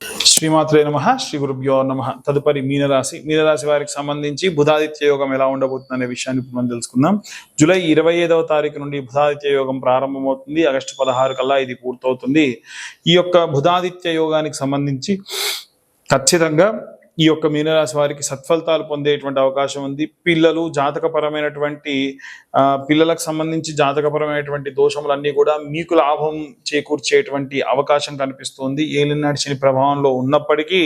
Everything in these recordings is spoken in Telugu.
శ్రీమాత్రే నమ శ్రీ గురుభ్యో నమ. తదుపరి మీనరాశి. మీనరాశి వారికి సంబంధించి బుధాదిత్య యోగం ఎలా ఉండబోతుంది అనే విషయాన్ని ఇప్పుడు మనం తెలుసుకుందాం. జూలై ఇరవై ఐదవ తారీఖు నుండి బుధాదిత్య యోగం ప్రారంభమవుతుంది. ఆగస్టు పదహారు కల్లా ఇది పూర్తవుతుంది. ఈ యొక్క బుధాదిత్య యోగానికి సంబంధించి ఖచ్చితంగా ఈ యొక్క మీనరాశి వారికి సత్ఫలితాలు పొందేటువంటి అవకాశం ఉంది. పిల్లలు జాతకపరమైనటువంటి ఆ, పిల్లలకు సంబంధించి జాతకపరమైనటువంటి దోషములన్నీ కూడా మీకు లాభం చేకూర్చేటువంటి అవకాశం కనిపిస్తుంది. ఏలినాటి శని ప్రభావంలో ఉన్నప్పటికీ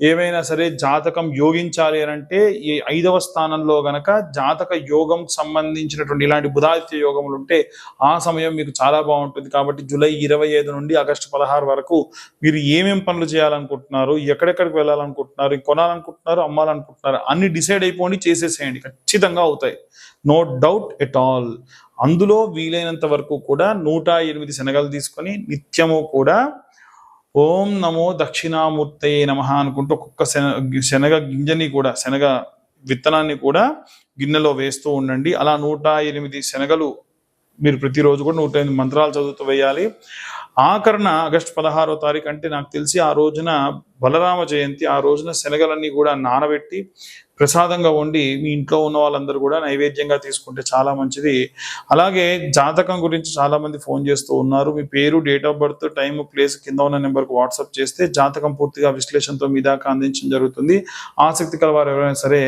ఏమైనా సరే జాతకం యోగించాలి అని అంటే ఈ ఐదవ స్థానంలో గనక జాతక యోగం సంబంధించినటువంటి ఇలాంటి బుధాదిత్య యోగములు ఉంటే ఆ సమయం మీకు చాలా బాగుంటుంది. కాబట్టి జూలై ఇరవై ఐదు నుండి ఆగస్టు పదహారు వరకు మీరు ఏమేం పనులు చేయాలనుకుంటున్నారు ఎక్కడెక్కడికి వెళ్ళాలనుకుంటున్నారు కొనాలనుకుంటున్నారు అమ్మాలనుకుంటున్నారు అన్ని డిసైడ్ అయిపోండి చేసేసేయండి. ఖచ్చితంగా అవుతాయి. No doubt at all. అందులో వీలైనంత వరకు కూడా నూట ఎనిమిది శనగలు తీసుకొని నిత్యము కూడా ఓం నమో దక్షిణామూర్తయే నమ అనుకుంటూ ఒక్కొక్క శన శనగ గింజని కూడా శనగ విత్తనాన్ని కూడా గిన్నెలో వేస్తూ ఉండండి. అలా నూట ఎనిమిది శనగలు మీరు ప్రతిరోజు కూడా నూట ఎనిమిది మంత్రాలు చదువుతూ వేయాలి. ఆఖరణ ఆగస్టు పదహారో తారీఖు అంటే నాకు తెలిసి ఆ రోజున బలరామ జయంతి ఆ రోజున శనగలన్నీ కూడా నానబెట్టి ప్రసాదంగా వండి మీ ఇంట్లో ఉన్న వాళ్ళందరూ కూడా నైవేద్యంగా తీసుకుంటే చాలా మంచిది. అలాగే జాతకం గురించి చాలామంది ఫోన్ చేస్తూ ఉన్నారు. మీ పేరు date of birth time place కింద ఉన్న నెంబర్కి వాట్సాప్ చేస్తే జాతకం పూర్తిగా విశ్లేషణతో మీ దాకా అందించడం జరుగుతుంది. ఆసక్తి కల వారు ఎవరైనా సరే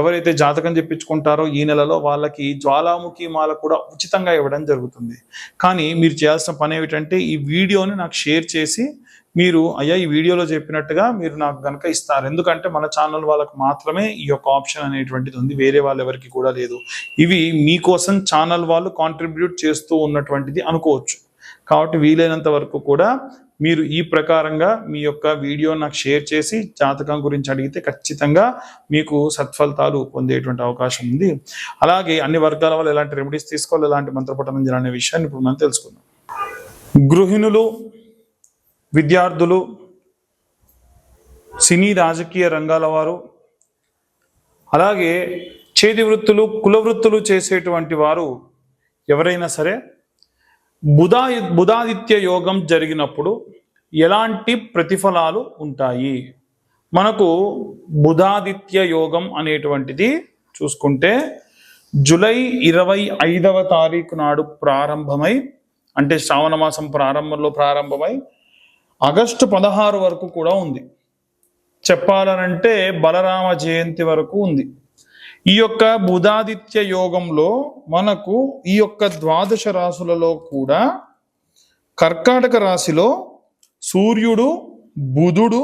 ఎవరైతే జాతకం చెప్పించుకుంటారో ఈ నెలలో వాళ్ళకి జ్వాలాముఖి మాల కూడా ఉచితంగా ఇవ్వడం జరుగుతుంది. కానీ మీరు చేయాల్సిన పని ఏమిటంటే ఈ వీడియోని నాకు షేర్ చేసి మీరు అయ్యా ఈ వీడియోలో చెప్పినట్టుగా మీరు నాకు కనుక ఇస్తారు. ఎందుకంటే మన ఛానల్ వాళ్ళకు మాత్రమే ఈ యొక్క ఆప్షన్ అనేటువంటిది ఉంది. వేరే వాళ్ళు ఎవరికి కూడా లేదు. ఇవి మీకోసం ఛానల్ వాళ్ళు కాంట్రిబ్యూట్ చేస్తూ ఉన్నటువంటిది అనుకోవచ్చు. కాబట్టి వీలైనంత వరకు కూడా మీరు ఈ ప్రకారంగా మీ యొక్క వీడియో నాకు షేర్ చేసి జాతకం గురించి అడిగితే ఖచ్చితంగా మీకు సత్ఫలితాలు పొందేటువంటి అవకాశం ఉంది. అలాగే అన్ని వర్గాల వాళ్ళు ఎలాంటి రెమెడీస్ తీసుకోవాలి ఎలాంటి మంత్రపఠనం చేయాలనే విషయాన్ని ఇప్పుడు మనం తెలుసుకుందాం. గృహిణులు విద్యార్థులు సినీ రాజకీయ రంగాల వారు అలాగే చేతి వృత్తులు కుల వృత్తులు చేసేటువంటి వారు ఎవరైనా సరే బుధా బుధాదిత్య యోగం జరిగినప్పుడు ఎలాంటి ప్రతిఫలాలు ఉంటాయి? మనకు బుధాదిత్య యోగం అనేటువంటిది చూసుకుంటే జూలై ఇరవై ఐదవ తారీఖు నాడు ప్రారంభమై అంటే శ్రావణ మాసం ప్రారంభంలో ప్రారంభమై ఆగస్టు పదహారు వరకు కూడా ఉంది. చెప్పాలనంటే బలరామ జయంతి వరకు ఉంది. ఈ యొక్క బుధాదిత్య యోగంలో మనకు ఈ యొక్క ద్వాదశ రాశులలో కూడా కర్కాటక రాశిలో సూర్యుడు బుధుడు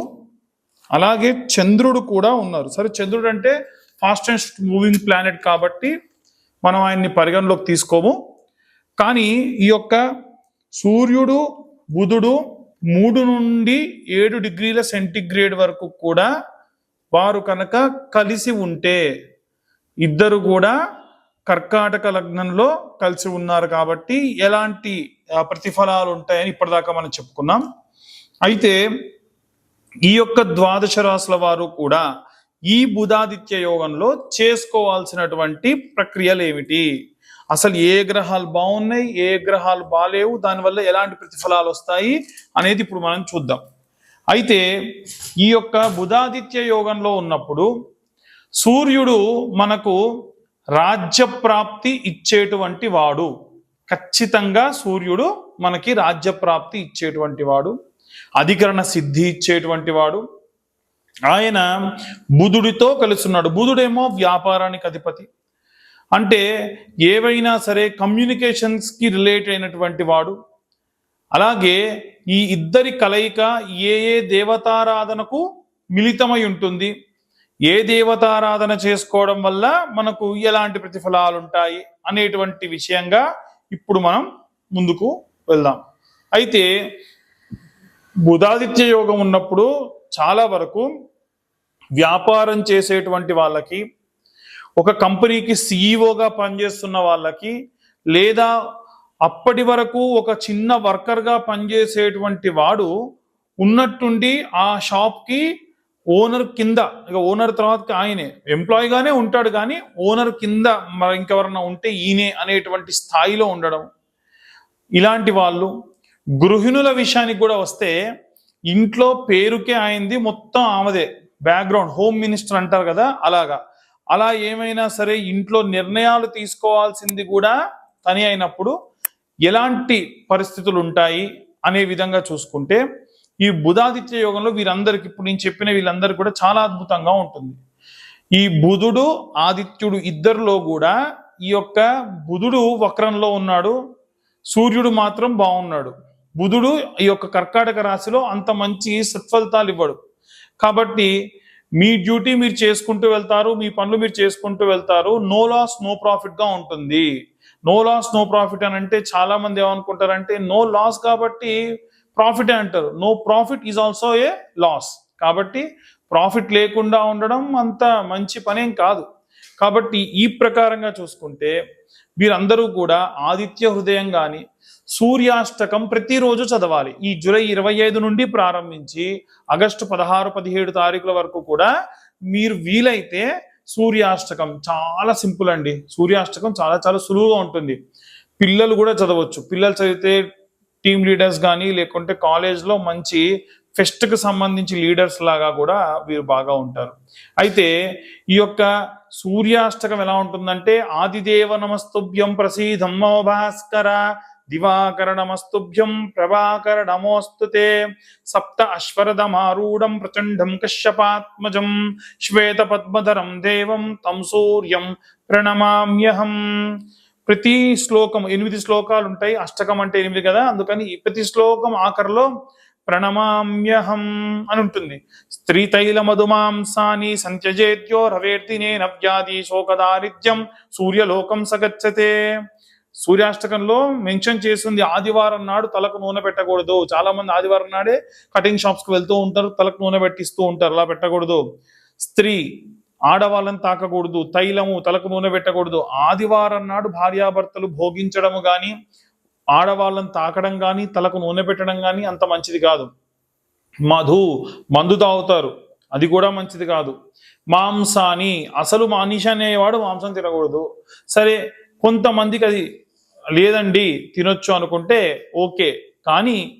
అలాగే చంద్రుడు కూడా ఉన్నారు. సరే చంద్రుడు అంటే ఫాస్టెస్ట్ మూవింగ్ ప్లానెట్ కాబట్టి మనం ఆయన్ని పరిగణలోకి తీసుకోము. కానీ ఈ యొక్క సూర్యుడు బుధుడు మూడు నుండి ఏడు డిగ్రీల సెంటిగ్రేడ్ వరకు కూడా వారు కనుక కలిసి ఉంటే ఇద్దరు కూడా కర్కాటక లగ్నంలో కలిసి ఉన్నారు కాబట్టి ఎలాంటి ప్రతిఫలాలు ఉంటాయని ఇప్పటిదాకా మనం చెప్పుకున్నాం. అయితే ఈ యొక్క ద్వాదశ రాశుల వారు కూడా ఈ బుధాదిత్య యోగంలో చేసుకోవాల్సినటువంటి ప్రక్రియలు ఏమిటి? అసలు ఏ గ్రహాలు బాగున్నాయి ఏ గ్రహాలు బాలేవు దానివల్ల ఎలాంటి ప్రతిఫలాలు వస్తాయి అనేది ఇప్పుడు మనం చూద్దాం. అయితే ఈ యొక్క బుధాదిత్య యోగంలో ఉన్నప్పుడు సూర్యుడు మనకు రాజ్య ప్రాప్తి ఇచ్చేటువంటి వాడు. ఖచ్చితంగా సూర్యుడు మనకి రాజ్యప్రాప్తి ఇచ్చేటువంటి వాడు. అధికరణ సిద్ధి ఇచ్చేటువంటి వాడు. ఆయన బుధుడితో కలుస్తున్నాడు బుధుడేమో వ్యాపారానికి అధిపతి. అంటే ఏవైనా సరే కమ్యూనికేషన్స్కి రిలేట్ అయినటువంటి వాడు అలాగే ఈ ఇద్దరి కలయిక ఏ ఏ దేవతారాధనకు మిళితమై ఉంటుంది ఏ దేవతారాధన చేసుకోవడం వల్ల మనకు ఎలాంటి ప్రతిఫలాలు ఉంటాయి అనేటువంటి విషయంగా ఇప్పుడు మనం ముందుకు వెళ్దాం. అయితే బుధాదిత్య యోగం ఉన్నప్పుడు చాలా వరకు వ్యాపారం చేసేటువంటి వాళ్ళకి ఒక కంపెనీకి సీఈఓగా పనిచేస్తున్న వాళ్ళకి లేదా అప్పటి వరకు ఒక చిన్న వర్కర్గా పనిచేసేటువంటి వాడు ఉన్నట్టుండి ఆ షాప్కి ఓనర్ కింద ఇక ఓనర్ తర్వాత ఆయనే ఎంప్లాయీగానే ఉంటాడు కానీ ఓనర్ కింద మరి ఇంకెవరన్నా ఉంటే ఈయనే అనేటువంటి స్థాయిలో ఉండడం. ఇలాంటి వాళ్ళు గృహిణుల విషయానికి కూడా వస్తే ఇంట్లో పేరుకే అయింది మొత్తం ఆమెదే. బ్యాక్గ్రౌండ్ హోమ్ మినిస్టర్ అంటారు కదా అలాగా. అలా ఏమైనా సరే ఇంట్లో నిర్ణయాలు తీసుకోవాల్సింది కూడా తని అయినప్పుడు ఎలాంటి పరిస్థితులు ఉంటాయి అనే విధంగా చూసుకుంటే ఈ బుధాదిత్య యోగంలో వీరందరికి ఇప్పుడు నేను చెప్పిన వీళ్ళందరూ కూడా చాలా అద్భుతంగా ఉంటుంది. ఈ బుధుడు ఆదిత్యుడు ఇద్దరిలో కూడా ఈ యొక్క బుధుడు వక్రంలో ఉన్నాడు. సూర్యుడు మాత్రం బాగున్నాడు. బుధుడు ఈ యొక్క కర్కాటక రాశిలో అంత మంచి సత్ఫలితాలు ఇవ్వడు. కాబట్టి మీ డ్యూటీ మీరు చేసుకుంటూ వెళ్తారు మీ పనులు మీరు చేసుకుంటూ వెళ్తారు నో లాస్ నో ప్రాఫిట్గా ఉంటుంది. నో లాస్ నో ప్రాఫిట్ అని అంటే చాలా మంది ఏమనుకుంటారంటే నో లాస్ కాబట్టి ప్రాఫిట్ అంటారు. No profit is also a loss కాబట్టి ప్రాఫిట్ లేకుండా ఉండడం అంత మంచి పనేం కాదు. కాబట్టి ఈ ప్రకారంగా చూసుకుంటే వీరందరూ కూడా ఆదిత్య హృదయం కానీ సూర్యాష్టకం ప్రతిరోజు చదవాలి. ఈ జూలై ఇరవై ఐదు నుండి ప్రారంభించి ఆగస్టు పదహారు పదిహేడు తారీఖుల వరకు కూడా మీరు వీలైతే సూర్యాష్టకం చాలా సింపుల్ అండి. సూర్యాష్టకం చాలా చాలా సులువుగా ఉంటుంది. పిల్లలు కూడా చదవచ్చు. పిల్లలు చదివితే టీమ్ లీడర్స్ కానీ లేకుంటే కాలేజ్లో మంచి ఫెస్ట్కి సంబంధించి లీడర్స్ లాగా కూడా వీరు బాగా ఉంటారు. అయితే ఈ యొక్క సూర్యాష్టకం ఎలా ఉంటుందంటే ఆదిదేవ నమస్తుభ్యం ప్రసీదం భాస్కర దివాకర నమస్తుభ్యం ప్రభాకర నమోస్తుతే సప్త అశ్వరథమారూఢం ప్రచండం కశ్యపాత్మజం శ్వేత పద్మధరం దేవం తం సూర్యం ప్రణమామ్యహం. ప్రతి శ్లోకం ఎనిమిది శ్లోకాలు ఉంటాయి అష్టకం అంటే ఎనిమిది కదా? అందుకని ఈ ప్రతి శ్లోకం ఆఖరిలో ప్రణమామ్యహం అని ఉంటుంది. స్త్రీ తైల మధుమాంసాని సంత్యజేత్యో రవేర్తినే నవ్యాది శోకదారిద్ర్యం సూర్యలోకం సగచ్చతే. సూర్యాష్టకంలో మెన్షన్ చేస్తుంది ఆదివారం నాడు తలకు నూనె పెట్టకూడదు. చాలా మంది ఆదివారం నాడే కటింగ్ షాప్స్కి వెళ్తూ ఉంటారు తలకు నూనె పెట్టిస్తూ ఉంటారు. అలా పెట్టకూడదు. స్త్రీ ఆడవాళ్ళని తాకకూడదు. తైలము తలకు నూనె పెట్టకూడదు. ఆదివారం నాడు భార్యాభర్తలు భోగించడము కానీ ఆడవాళ్ళని తాకడం కానీ తలకు నూనె పెట్టడం కానీ అంత మంచిది కాదు. మధు మందు తాగుతారు. అది కూడా మంచిది కాదు. మాంసాని అసలు మానిష అనేవాడు మాంసం తినకూడదు. సరే కొంతమందికి అది లేదండి తినొచ్చు అనుకుంటే ఓకే. కానీ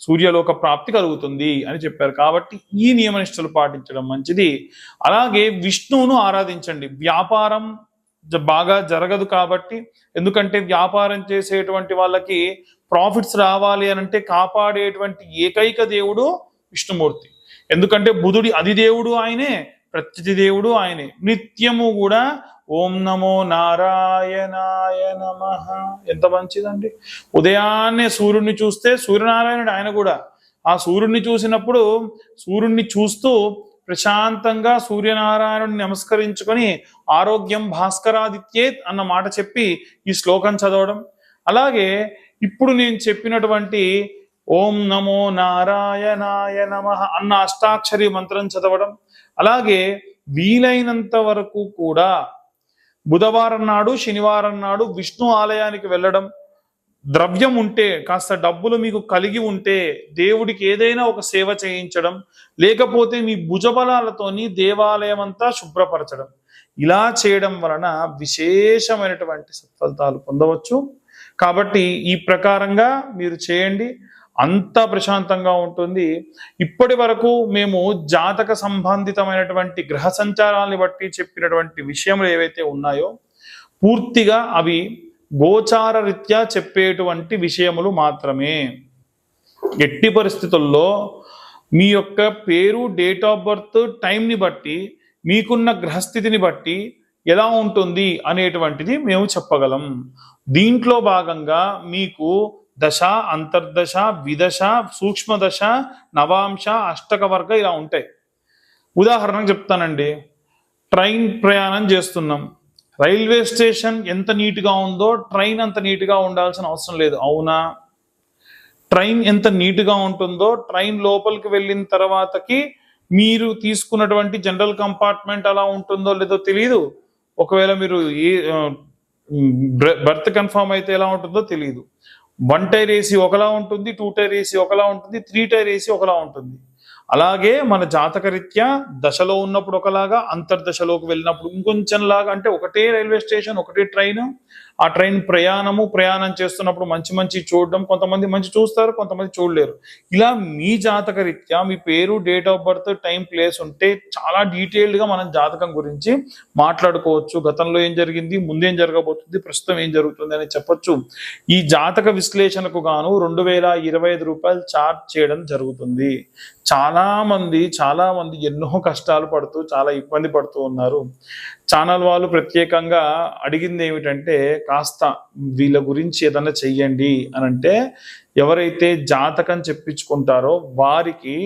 సూర్యలోక ప్రాప్తి కలుగుతుంది అని చెప్పారు. కాబట్టి ఈ నియమనిష్టలు పాటించడం మంచిది. అలాగే విష్ణువును ఆరాధించండి. వ్యాపారం బాగా జరగదు కాబట్టి ఎందుకంటే వ్యాపారం చేసేటువంటి వాళ్ళకి ప్రాఫిట్స్ రావాలి అని అంటే కాపాడేటువంటి ఏకైక దేవుడు విష్ణుమూర్తి. ఎందుకంటే బుధుడి అధిదేవుడు ఆయనే ప్రత్యతి దేవుడు ఆయనే. నిత్యము కూడా ఓం నమో నారాయణాయ నమ. ఎంత మంచిదండి. ఉదయాన్నే సూర్యుడిని చూస్తే సూర్యనారాయణుడు ఆయన కూడా. ఆ సూర్యుడిని చూసినప్పుడు సూర్యుడిని చూస్తూ ప్రశాంతంగా సూర్యనారాయణుడిని నమస్కరించుకొని ఆరోగ్యం భాస్కరాదిత్యేత్ అన్న మాట చెప్పి ఈ శ్లోకం చదవడం. అలాగే ఇప్పుడు నేను చెప్పినటువంటి ఓం నమో నారాయణాయ నమ అన్న అష్టాక్షరి మంత్రం చదవడం. అలాగే వీలైనంత వరకు కూడా బుధవారం నాడు శనివారం నాడు విష్ణు ఆలయానికి వెళ్ళడం ద్రవ్యం ఉంటే కాస్త డబ్బులు మీకు కలిగి ఉంటే దేవుడికి ఏదైనా ఒక సేవ చేయించడం లేకపోతే మీ భుజబలాలతోని దేవాలయం అంతా శుభ్రపరచడం. ఇలా చేయడం వలన విశేషమైనటువంటి సత్ఫలితాలు పొందవచ్చు. కాబట్టి ఈ ప్రకారంగా మీరు చేయండి. అంత ప్రశాంతంగా ఉంటుంది. ఇప్పటి వరకు మేము జాతక సంబంధితమైనటువంటి గ్రహ సంచారాన్ని బట్టి చెప్పినటువంటి విషయములు ఏవైతే ఉన్నాయో పూర్తిగా అవి గోచార రీత్యా చెప్పేటువంటి విషయములు మాత్రమే. ఎట్టి పరిస్థితుల్లో మీ యొక్క పేరు డేట్ ఆఫ్ బర్త్ టైంని బట్టి మీకున్న గ్రహస్థితిని బట్టి ఎలా ఉంటుంది అనేటువంటిది మేము చెప్పగలం. దీంట్లో భాగంగా మీకు దశ అంతర్దశ విదశ సూక్ష్మదశ నవాంశ అష్టక వర్గ ఇలా ఉంటాయి. ఉదాహరణకు చెప్తానండి. ట్రైన్ ప్రయాణం చేస్తున్నాం. రైల్వే స్టేషన్ ఎంత నీట్గా ఉందో ట్రైన్ అంత నీట్గా ఉండాల్సిన అవసరం లేదు. అవునా? ట్రైన్ ఎంత నీట్గా ఉంటుందో ట్రైన్ లోపలికి వెళ్ళిన తర్వాతకి మీరు తీసుకున్నటువంటి జనరల్ కంపార్ట్మెంట్ అలా ఉంటుందో లేదో తెలియదు ఒకవేళ మీరు ఏ బర్త్ కన్ఫామ్ అయితే ఎలా ఉంటుందో తెలియదు వన్ టైర్ ఏసీ ఒకలా ఉంటుంది టూ టైర్ ఏసీ ఒకలా ఉంటుంది త్రీ టైర్ ఏసీ ఒకలా ఉంటుంది. అలాగే మన జాతకరీత్యా దశలో ఉన్నప్పుడు ఒకలాగా అంతర్దశలోకి వెళ్ళినప్పుడు ఇంకొంచెం లాగా అంటే ఒకటే రైల్వే స్టేషన్ ఒకటే ట్రైన్ ఆ ట్రైన్ ప్రయాణము ప్రయాణం చేస్తున్నప్పుడు మంచి మంచి చూడడం కొంతమంది మంచి చూస్తారు కొంతమంది చూడలేరు. ఇలా మీ జాతక రీత్యా మీ పేరు date of birth time place ఉంటే చాలా డీటెయిల్డ్గా మనం జాతకం గురించి మాట్లాడుకోవచ్చు. గతంలో ఏం జరిగింది ముందేం జరగబోతుంది ప్రస్తుతం ఏం జరుగుతుంది అని చెప్పొచ్చు. ఈ జాతక విశ్లేషణకు గాను రెండు వేల ఇరవై ఐదు రూపాయలు చార్జ్ చేయడం జరుగుతుంది. చాలా మంది చాలా మంది ఎన్నో కష్టాలు పడుతూ చాలా ఇబ్బంది పడుతూ ఉన్నారు. ఛానల్ వాళ్ళు ప్రత్యేకంగా అడిగింది ఏమిటంటే కాస్త వీళ్ళ గురించి ఏదైనా చెయ్యండి అని అంటే ఎవరైతే జాతకం చెప్పించుకుంటారో వారికి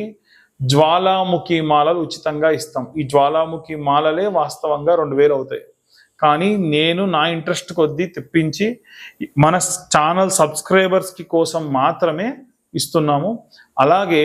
జ్వాలాముఖి మాలలు ఉచితంగా ఇస్తాం. ఈ జ్వాలాముఖి మాలలే వాస్తవంగా రెండు వేలు అవుతాయి. కానీ నేను నా ఇంట్రెస్ట్ కొద్దీ తెప్పించి మన ఛానల్ సబ్స్క్రైబర్స్కి కోసం మాత్రమే ఇస్తున్నాము. అలాగే